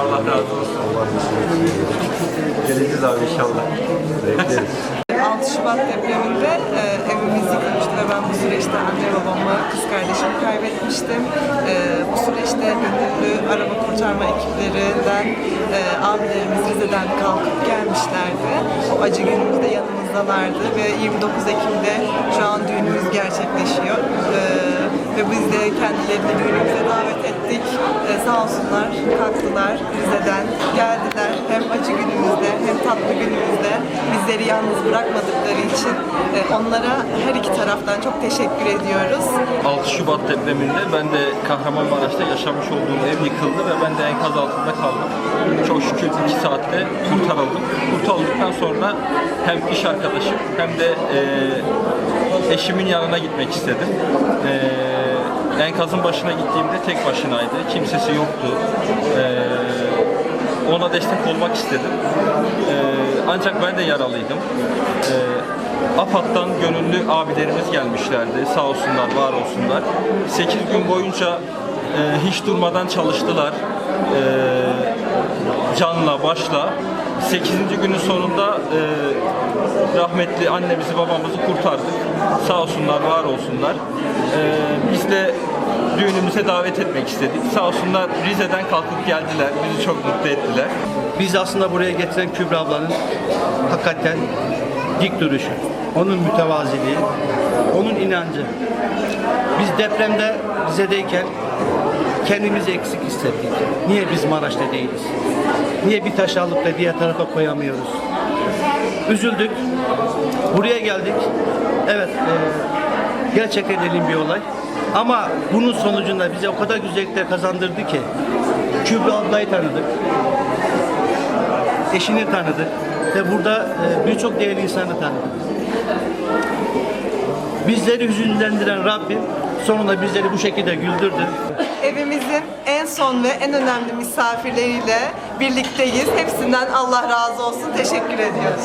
Allah razı olsun. Allah müminet şey olsun. Geleceğiz abi inşallah. Bekleriz. 6 Şubat depreminde e, evimiz yıkılmıştı ve ben bu süreçte anne babamı, kız kardeşimi kaybetmiştim. E, bu süreçte gönüllü araba kurtarma ekiplerinden e, abilerimiz Rize'den kalkıp gelmişlerdi. O acı günümüzde yanımızdalardı ve 29 Ekim'de şu an düğünümüz gerçekleşiyor. E, ve biz de kendilerini düğünümüze davet ettik. Sağ olsunlar, kalktılar Rize'den, geldiler. Hem acı günümüzde hem tatlı günümüzde bizleri yalnız bırakmadıkları için e, onlara her iki taraftan çok teşekkür ediyoruz. 6 Şubat depreminde ben de Kahramanmaraş'ta yaşamış olduğum ev yıkıldı ve ben de enkaz altında kaldım. Çok şükür 2 saatte kurtarıldım. Kurtarıldıktan sonra hem iş arkadaşım hem de e, eşimin yanına gitmek istedim. E, enkazın başına gittiğimde tek başınaydı. Kimsesi yoktu. E, ona destek olmak istedim. E, ancak ben de yaralıydım. E, AFAD'dan gönüllü abilerimiz gelmişlerdi. Sağ olsunlar, var olsunlar. 8 gün boyunca e, hiç durmadan çalıştılar. E, canla, başla. 8. günün sonunda e, rahmetli annemizi, babamızı kurtardık. Sağ olsunlar, var olsunlar. E, biz de düğünümüze davet etmek istedik. Sağ olsunlar Rize'den kalkıp geldiler. Bizi çok mutlu ettiler. Biz aslında buraya getiren Kübra ablanın hakikaten dik duruşu, onun mütevaziliği, onun inancı. Biz depremde Rize'deyken kendimizi eksik hissettik. Niye biz Maraş'ta değiliz? Niye bir taş alıp da diğer tarafa koyamıyoruz? Üzüldük. Buraya geldik. Evet, e, gerçekten elin bir olay. Ama bunun sonucunda bize o kadar güzellikler kazandırdı ki Kübra ablayı tanıdık eşini tanıdık ve burada e, birçok değerli insanı tanıdık. Bizleri hüzünlendiren Rabbim sonunda bizleri bu şekilde güldürdü. Evimizin en son ve en önemli misafirleriyle birlikteyiz. Hepsinden Allah razı olsun. Teşekkür ediyoruz.